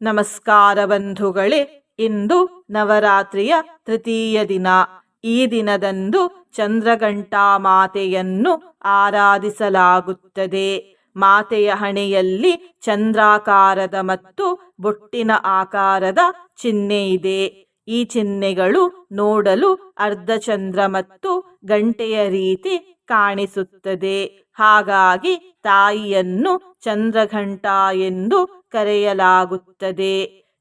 ನಮಸ್ಕಾರ ಬಂಧುಗಳೇ, ಇಂದು ನವರಾತ್ರಿಯ ತೃತೀಯ ದಿನ. ಈ ದಿನದಂದು ಚಂದ್ರಘಂಟಾ ಮಾತೆಯನ್ನು ಆರಾಧಿಸಲಾಗುತ್ತದೆ. ಮಾತೆಯ ಹಣೆಯಲ್ಲಿ ಚಂದ್ರಾಕಾರದ ಮತ್ತು ಬೊಟ್ಟಿನ ಆಕಾರದ ಚಿಹ್ನೆ ಇದೆ. ಈ ಚಿಹ್ನೆಗಳು ನೋಡಲು ಅರ್ಧಚಂದ್ರ ಮತ್ತು ಗಂಟೆಯ ರೀತಿ ಕಾಣಿಸುತ್ತದೆ. ಹಾಗಾಗಿ ತಾಯಿಯನ್ನು ಚಂದ್ರಘಂಟಾ ಎಂದು ಕರೆಯಲಾಗುತ್ತದೆ.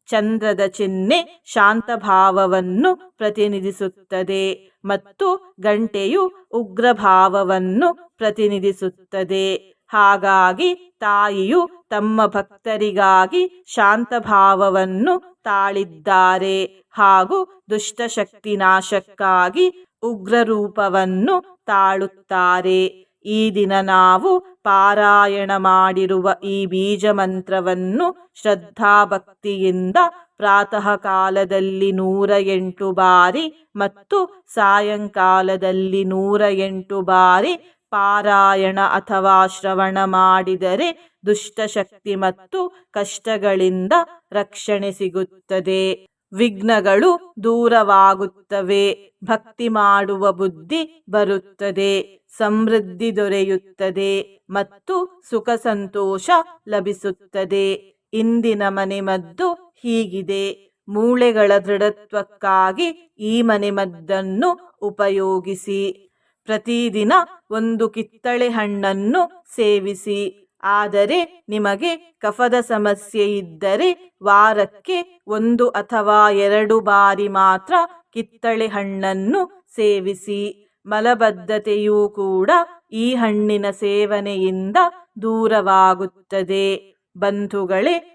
ಚಂದ್ರದ ಚಿಹ್ನೆ ಶಾಂತಭಾವವನ್ನು ಪ್ರತಿನಿಧಿಸುತ್ತದೆ ಮತ್ತು ಗಂಟೆಯು ಉಗ್ರಭಾವವನ್ನು ಪ್ರತಿನಿಧಿಸುತ್ತದೆ. ಹಾಗಾಗಿ ತಾಯಿಯು ತಮ್ಮ ಭಕ್ತರಿಗಾಗಿ ಶಾಂತಭಾವವನ್ನು ತಾಳಿದ್ದಾರೆ ಹಾಗೂ ದುಷ್ಟಶಕ್ತಿ ನಾಶಕ್ಕಾಗಿ ಉಗ್ರ ರೂಪವನ್ನು ತಾಳುತ್ತಾರೆ. ಈ ದಿನ ನಾವು ಪಾರಾಯಣ ಮಾಡಿರುವ ಈ ಬೀಜ ಮಂತ್ರವನ್ನು ಶ್ರದ್ಧಾಭಕ್ತಿಯಿಂದ ಪ್ರಾತಃ ಕಾಲದಲ್ಲಿ ನೂರ ಎಂಟು ಬಾರಿ ಮತ್ತು ಸಾಯಂಕಾಲದಲ್ಲಿ ನೂರ ಎಂಟು ಬಾರಿ ಪಾರಾಯಣ ಅಥವಾ ಶ್ರವಣ ಮಾಡಿದರೆ ದುಷ್ಟಶಕ್ತಿ ಮತ್ತು ಕಷ್ಟಗಳಿಂದ ರಕ್ಷಣೆ ಸಿಗುತ್ತದೆ. ವಿಘ್ನಗಳು ದೂರವಾಗುತ್ತವೆ. ಭಕ್ತಿ ಮಾಡುವ ಬುದ್ಧಿ ಬರುತ್ತದೆ. ಸಮೃದ್ಧಿ ದೊರೆಯುತ್ತದೆ ಮತ್ತು ಸುಖ ಸಂತೋಷ ಲಭಿಸುತ್ತದೆ. ಇಂದಿನ ಮನೆಮದ್ದು ಹೀಗಿದೆ. ಮೂಳೆಗಳ ದೃಢತ್ವಕ್ಕಾಗಿ ಈ ಮನೆಮದ್ದನ್ನು ಉಪಯೋಗಿಸಿ. ಪ್ರತಿದಿನ ಒಂದು ಕಿತ್ತಳೆ ಹಣ್ಣನ್ನು ಸೇವಿಸಿ. ಆದರೆ ನಿಮಗೆ ಕಫದ ಸಮಸ್ಯೆ ಇದ್ದರೆ ವಾರಕ್ಕೆ ಒಂದು ಅಥವಾ ಎರಡು ಬಾರಿ ಮಾತ್ರ ಕಿತ್ತಳೆ ಹಣ್ಣನ್ನು ಸೇವಿಸಿ. ಮಲಬದ್ಧತೆಯೂ ಕೂಡ ಈ ಹಣ್ಣಿನ ಸೇವನೆಯಿಂದ ದೂರವಾಗುತ್ತದೆ. ಬಂಧುಗಳೇ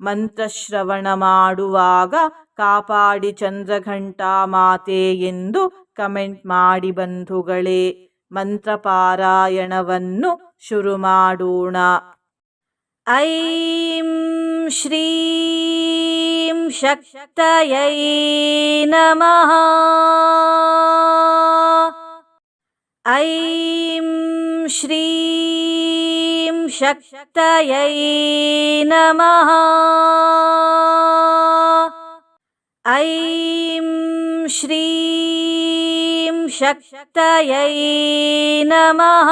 ಮಂತ್ರಶ್ರವಣ ಮಾಡುವಾಗ ಕಾಪಾಡಿ ಚಂದ್ರಘಂಟಾ ಮಾತೆ ಎಂದು ಕಮೆಂಟ್ ಮಾಡಿ ಬಂಧುಗಳೇ, ಮಂತ್ರಪಾರಾಯಣವನ್ನು ಶುರು ಮಾಡೋಣ. ಐಂ ಶ್ರೀಂ ಶಕ್ತಯೈ ನಮಃ. ಐಂ ಶ್ರೀಂ शक्तयै नमः ऐं श्रीं शक्तयै नमः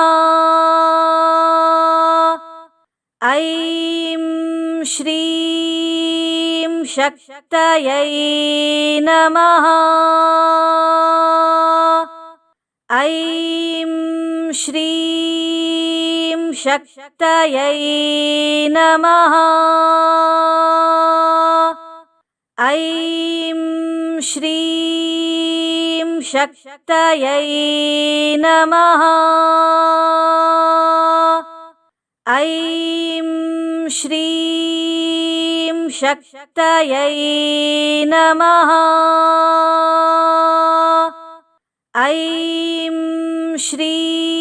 ऐं श्रीं शक्तयै नमः ऐं श्रीं शक्तयै नमः ऐं श्रीं शक्तयै नमः ऐं श्रीं शक्तयै नमः ऐं श्रीं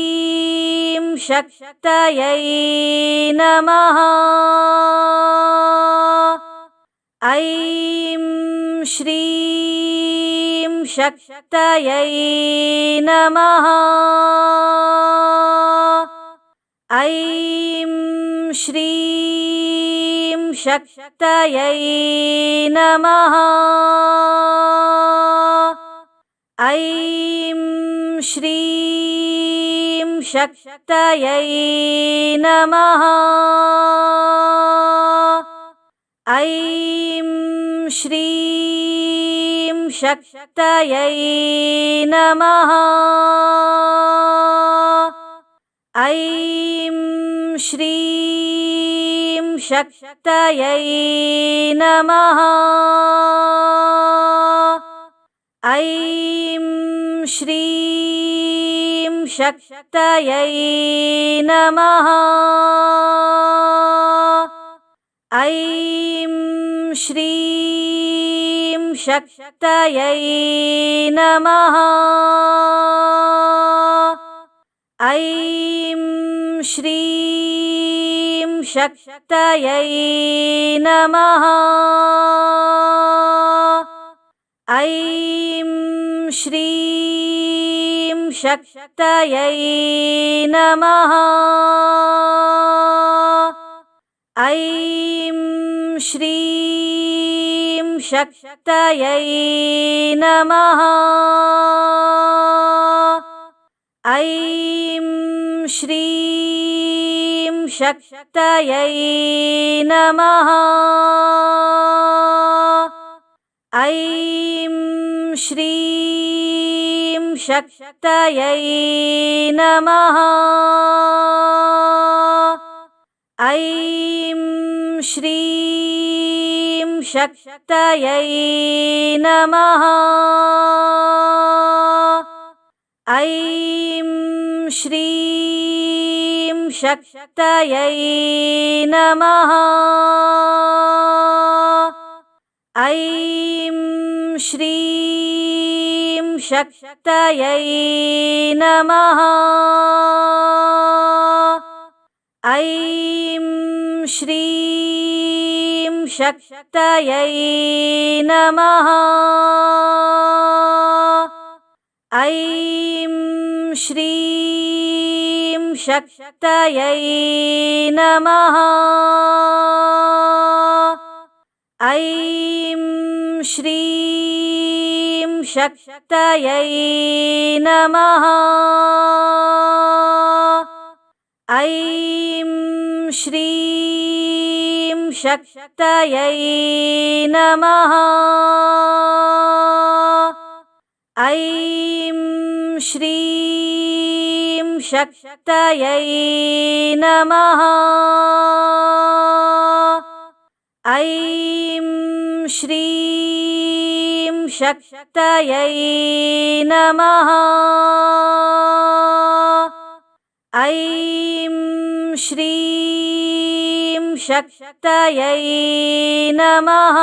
शक्तयै नमः। ऐं श्रीं शक्तयै नमः। ऐं श्रीं शक्तयै नमः। ऐं श्रीं शक्तयै नमः ऐं श्रीं शक्तयै नमः ऐं श्रीं शक्तयै नमः ऐं श्रीं शक्तयै नमः। ऐं श्रीं शक्तयै नमः। ऐं श्रीं शक्तयै नमः ऐं श्रीं शक्तयै नमः। ऐं श्रीं शक्तयै नमः। ऐं श्रीं शक्तयै नमः। ऐं श्रीं शक्तयै नमः। ऐं श्रीं शक्तयै नमः। ऐं श्रीं शक्तयै नमः ऐं श्रीं शक्तयै नमः ऐं श्रीं शक्तयै नमः ऐं श्रीं शक्तयै नमः ऐं श्रीं शक्तयै नमः। ऐं श्रीं शक्तयै नमः। ऐं श्रीं शक्तयै नमः। ऐं श्रीं शक्तयै नमः ऐं श्रीं शक्तयै नमः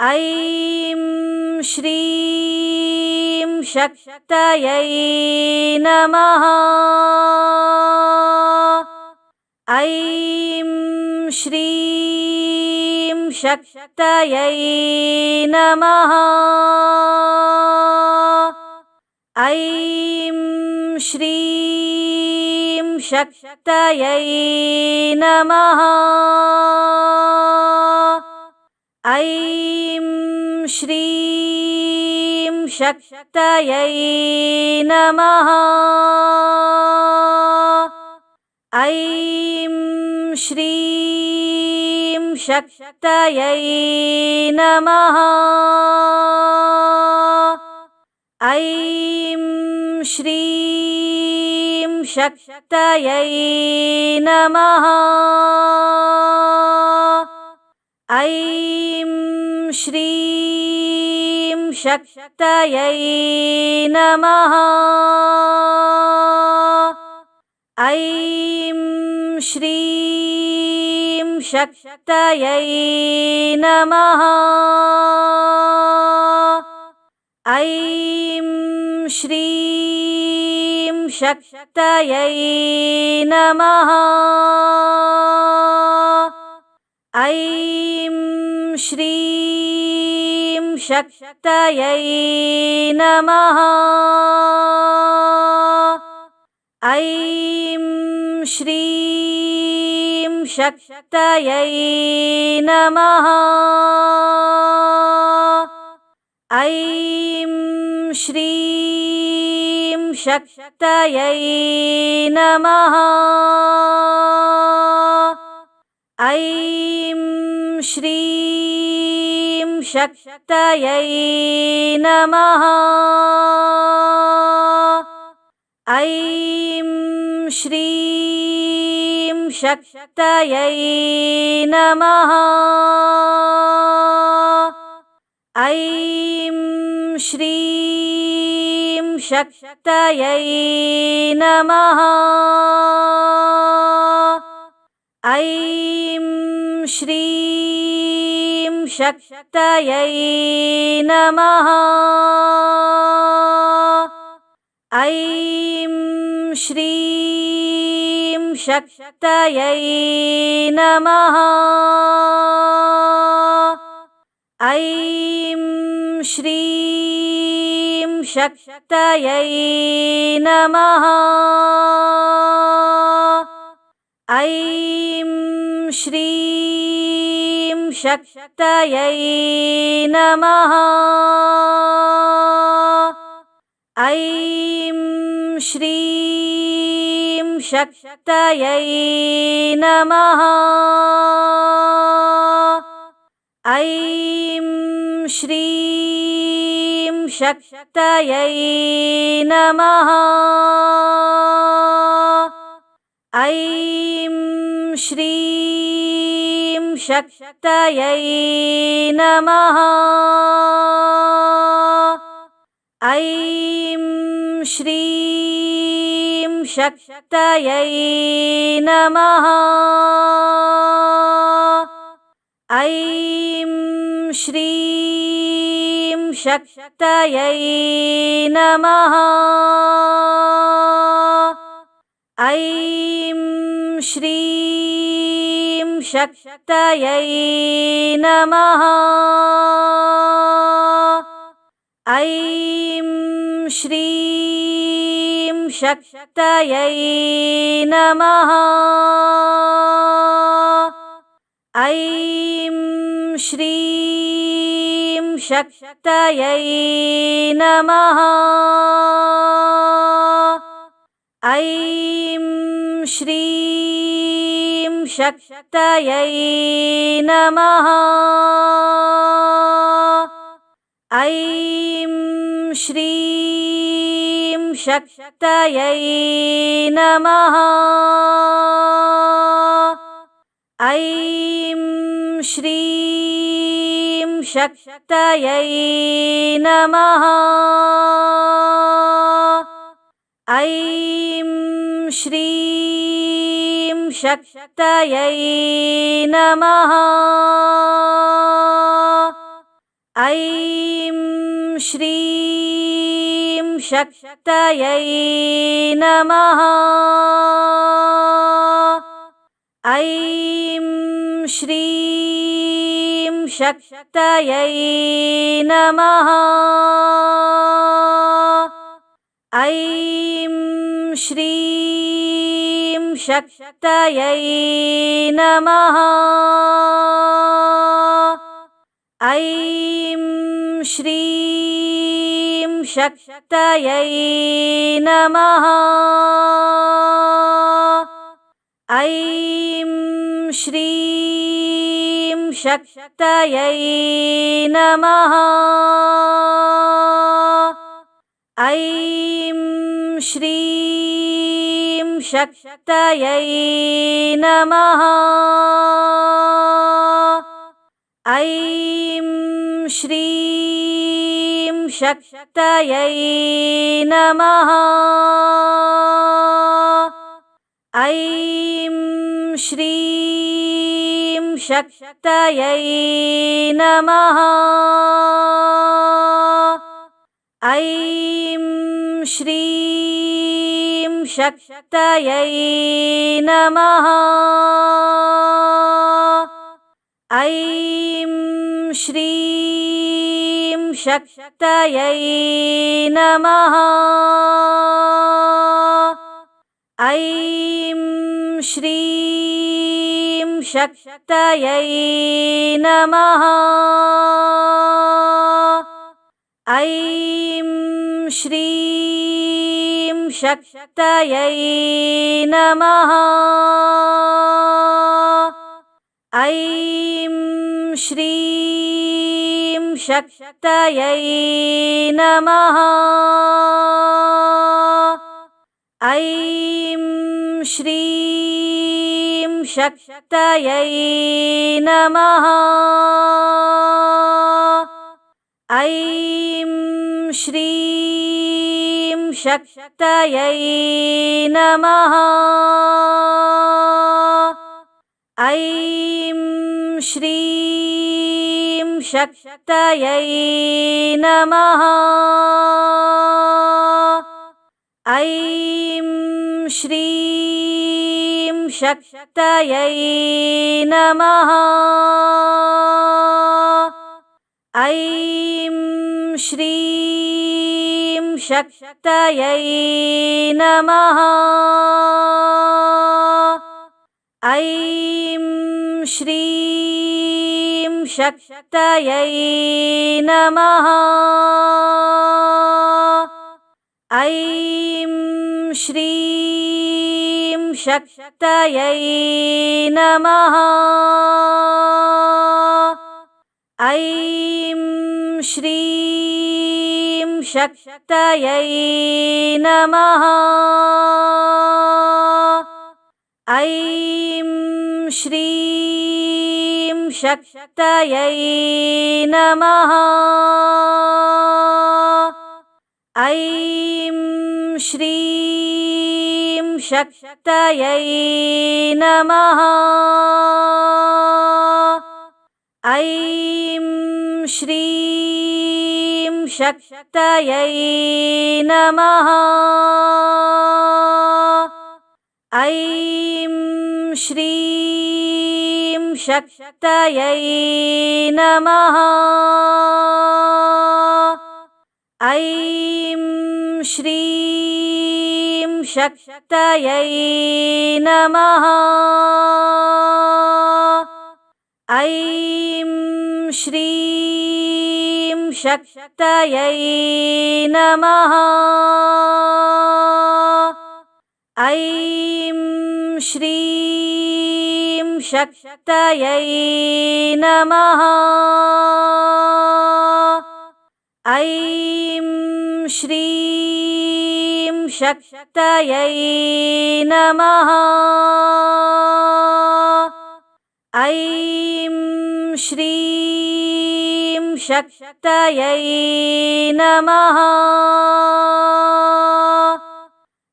ऐं श्रीं शक्तयै नमः ऐं श्रीं शक्तयै नमः। ऐं श्रीं शक्तयै नमः। ऐं श्रीं शक्तयै नमः। ऐं श्रीं शक्तयै नमः। ऐं श्रीं शक्तयै नमः। ऐं श्रीं शक्तयै नमः ऐं श्रीं शक्तयै नमः ऐं श्रीं शक्तयै नमः ऐं श्रीं शक्तयै नमः ऐं श्रीं शक्तयै नमः। ऐं श्रीं शक्तयै नमः। ऐं श्रीं शक्तयै नमः ऐं श्रीं शक्तयै नमः ऐं श्रीं शक्तयै नमः ऐं श्रीं शक्तयै नमः ऐं श्रीं शक्तयै नमः ऐं श्रीं शक्तयै नमः ऐं श्रीं शक्तयै नमः ऐं श्रीं शक्तयै नमः ऐं श्रीं शक्तयै नमः ऐं श्रीं शक्तयै नमः ऐं श्रीं शक्तयै नमः ऐं श्रीं शक्तयै नमः ऐं श्रीं शक्तयै नमः ऐं श्रीं शक्तयै नमः। ऐं श्रीं शक्तयै नमः। ऐं श्रीं शक्तयै नमः। ऐं श्रीं शक्तयै नमः ऐं श्रीं शक्तयै नमः ऐं श्रीं शक्तयै नमः ऐं श्रीं शक्तयै नमः। ऐं श्रीं शक्तयै नमः। ऐं श्रीं शक्तयै नमः ऐं श्रीं शक्तयै नमः। ऐं श्रीं शक्तयै नमः। ऐं श्रीं शक्तयै नमः ऐं श्रीं शक्तयै नमः। ऐं श्रीं शक्तयै नमः। ऐं श्रीं शक्तयै नमः ऐं श्रीं शक्तयै नमः। ऐं श्रीं शक्तयै नमः। ऐं श्रीं शक्तयै नमः ऐं श्रीं शक्तयै नमः। ऐं श्रीं शक्तयै नमः। ऐं श्रीं शक्तयै नमः ऐं श्रीं शक्तयै नमः। ऐं श्रीं शक्तयै नमः। ऐं श्रीं शक्तयै नमः ऐं श्रीं शक्तयै नमः। ऐं श्रीं शक्तयै नमः। ऐं श्रीं शक्तयै नमः ऐं श्रीं शक्तयै नमः ऐं श्रीं शक्तयै नमः ऐं श्रीं शक्तयै नमः ऐं श्रीं शक्तयै नमः। ऐं श्रीं शक्तयै नमः। ऐं श्रीं शक्तयै नमः। ऐं श्रीं शक्तयै नमः ऐं श्रीं शक्तयै नमः ऐं श्रीं शक्तयै नमः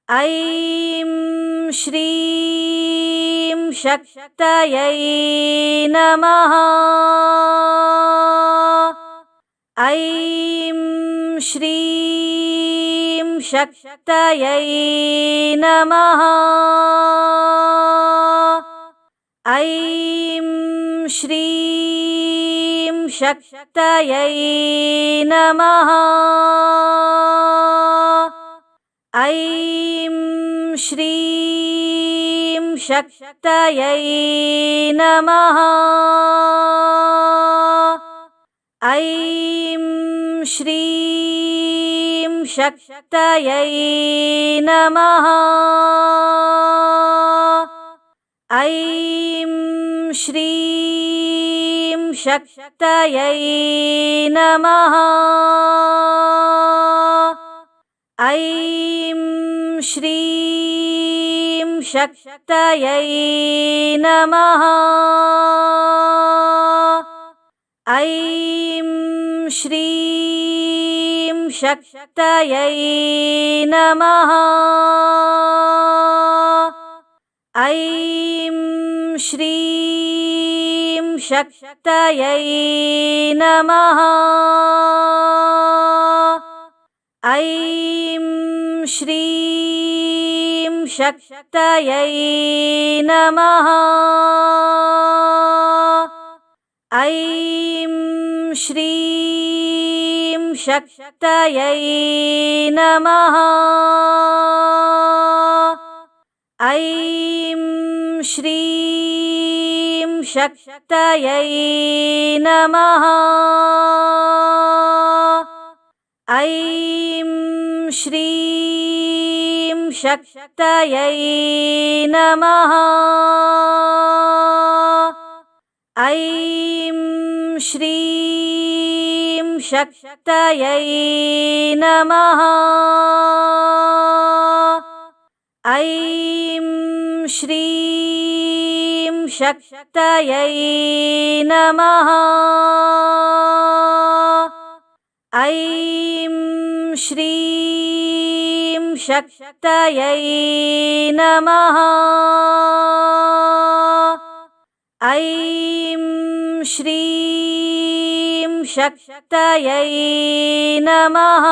ऐं श्रीं शक्तयै नमः। ऐं श्रीं शक्तयै नमः। ऐं श्रीं शक्तयै नमः। ऐं श्रीं शक्तयै नमः ऐं श्रीं शक्तयै नमः ऐं श्रीं शक्तयै नमः ऐं श्रीं शक्तयै नमः। ऐं श्रीं शक्तयै नमः। ऐं श्रीं शक्तयै नमः। ऐं श्रीं शक्तयै नमः ऐं श्रीं शक्तयै नमः ऐं श्रीं शक्तयै नमः ऐं श्रीं शक्तयै नमः। ऐं श्रीं शक्तयै नमः। ऐं श्रीं शक्तयै नमः ऐं श्रीं शक्तयै नमः। ऐं श्रीं शक्तयै नमः